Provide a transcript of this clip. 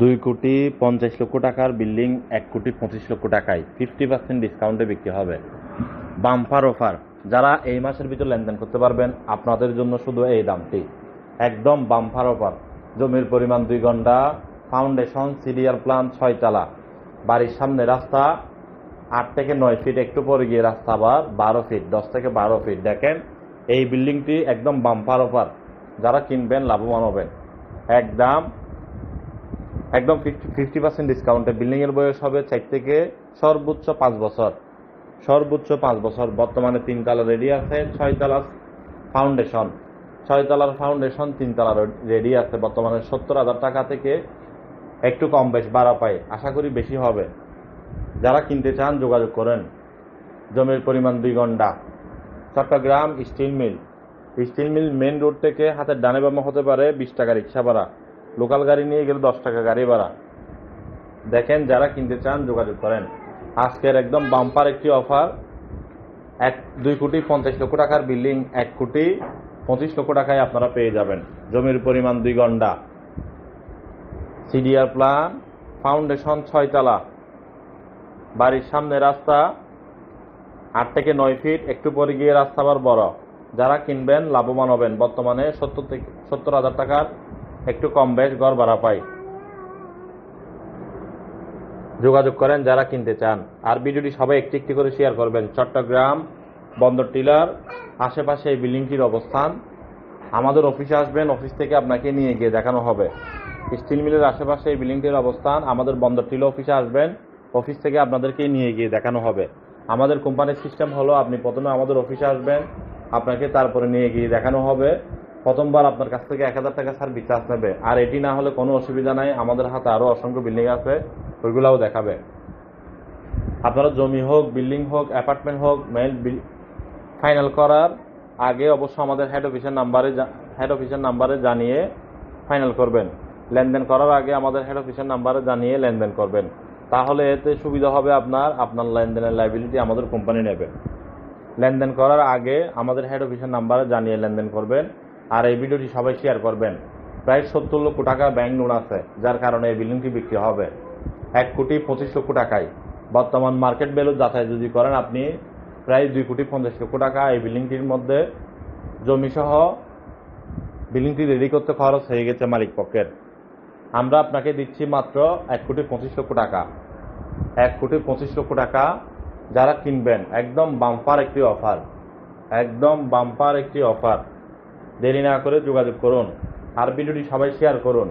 দুই কোটি পঞ্চাশ লক্ষ টাকার বিল্ডিং, এক কোটি পঁচিশ লক্ষ টাকায় ফিফটি পার্সেন্ট ডিসকাউন্টে বিক্রি হবে। বাম্পার অফার, যারা এই মাসের ভিতর লেনদেন করতে পারবেন, আপনাদের জন্য শুধু এই দামটি। একদম বাম্পার অফার, জমির পরিমাণ দুই ঘণ্টা, ফাউন্ডেশন সিরিয়াল প্ল্যান ছয় চালা বাড়ির সামনে রাস্তা, আট থেকে নয় ফিট একটু পরে গিয়ে রাস্তা আবার বারো ফিট, দশ থেকে বারো ফিট। দেখেন, এই বিল্ডিংটি একদম বাম্পার অফার, যারা কিনবেন, লাভবান হবেন। একদম একদম ফিফটি পার্সেন্ট ডিসকাউন্টে বিল্ডিংয়ের বয়স হবে চার থেকে সর্বোচ্চ পাঁচ বছর। সর্বোচ্চ পাঁচ বছর। বর্তমানে তিন তালা রেডি আছে, ছয় তালা ফাউন্ডেশন ছয় তালার ফাউন্ডেশন তিন তালা রেডি আছে। বর্তমানে সত্তর হাজার টাকা থেকে একটু কম বেশ বাড়া পায়। আশা করি বেশি হবে। যারা কিনতে চান, যোগাযোগ করেন। জমির পরিমাণ দুই ঘণ্টা। Chittagong steel mill. Steel mill main road থেকে হাতের ডানে বামে হতে পারে বিশ টাকা রিক্সা ভাড়া। লোকাল গাড়ি নিয়ে গেলে দশ টাকা গাড়ি ভাড়া। দেখেন, যারা কিনতে চান, যোগাযোগ করেন। আজকের একদম বাম্পার একটি অফার। এক, দুই কোটি পঞ্চাশ লক্ষ টাকার বিল্ডিং, এক কোটি পঁচিশ লক্ষ টাকায় আপনারা পেয়ে যাবেন। জমির পরিমাণ দুই ঘণ্টা। সিডিআর প্লান ফাউন্ডেশন ছয়তলা। বাড়ির সামনে রাস্তা, আট থেকে নয় ফিট, একটু পরে গিয়ে রাস্তা আবার বড়। যারা কিনবেন, লাভবান হবেন। বর্তমানে সত্তর থেকে, সত্তর হাজার টাকার একটু কম বেশ গড় ভাড়া পাই। যোগাযোগ করেন যারা কিনতে চান। আর ভিডিওটি সবাই একটি একটি করে শেয়ার করবেন। চট্টগ্রাম বন্দর টিলার, আশেপাশে এই বিল্ডিংটির অবস্থান। আমাদের অফিসে আসবেন অফিস থেকে আপনাকে নিয়ে গিয়ে দেখানো হবে। স্টিল মিলের আশেপাশে এই বিল্ডিংটির অবস্থান। আমাদের বন্দর টিলা অফিসে আসবেন। অফিস থেকে আপনাদেরকে নিয়ে গিয়ে দেখানো হবে। আমাদের কোম্পানির সিস্টেম হলো আপনি প্রথমে আমাদের অফিসে আসবেন। আপনাকে তারপরে নিয়ে গিয়ে দেখানো হবে। প্রথমবার আপনার কাছ থেকে এক হাজার টাকা সার্ভিস চার্জ নেবে। আর এটি না হলে কোনো অসুবিধা নাই, আমাদের হাতে আরও অসংখ্য বিল্ডিং আছে, ওইগুলাও দেখাবে। আপনারা জমি হোক, বিল্ডিং হোক অ্যাপার্টমেন্ট হোক মেল ফাইনাল করার আগে অবশ্য আমাদের হেড অফিসের নাম্বারে হেড অফিসের নাম্বারে জানিয়ে ফাইনাল করবেন। লেনদেন করার আগে আমাদের হেড অফিসের নাম্বারে জানিয়ে লেনদেন করবেন। তাহলে এতে সুবিধা হবে আপনার আপনার লেনদেনের লাইবিলিটি আমাদের কোম্পানি নেবে। লেনদেন করার আগে আমাদের হেড অফিসের নাম্বারে জানিয়ে লেনদেন করবেন। আর এই ভিডিওটি সবাই শেয়ার করবেন। প্রায় সত্তর লক্ষ টাকা ব্যাংক লোন আছে, যার কারণে এই বিল্ডিংটি বিক্রি হবে। এক কোটি পঁচিশ লক্ষ টাকায়। বর্তমান মার্কেট ভ্যালু যাচাই যদি করেন, আপনি প্রায় দুই কোটি পঞ্চাশ লক্ষ টাকা এই বিল্ডিংটির মধ্যে জমিসহ বিল্ডিংটি রেডি করতে খরচ হয়ে গেছে মালিক পক্ষের। আমরা আপনাকে দিচ্ছি মাত্র এক কোটি পঁচিশ লক্ষ টাকা। এক কোটি পঁচিশ লক্ষ টাকা যারা কিনবেন, একদম বাম্পার একটি অফার একদম বাম্পার একটি অফার দেরি না করে যোগাযোগ করুন। আর ভিডিওটি সবাই শেয়ার করুন।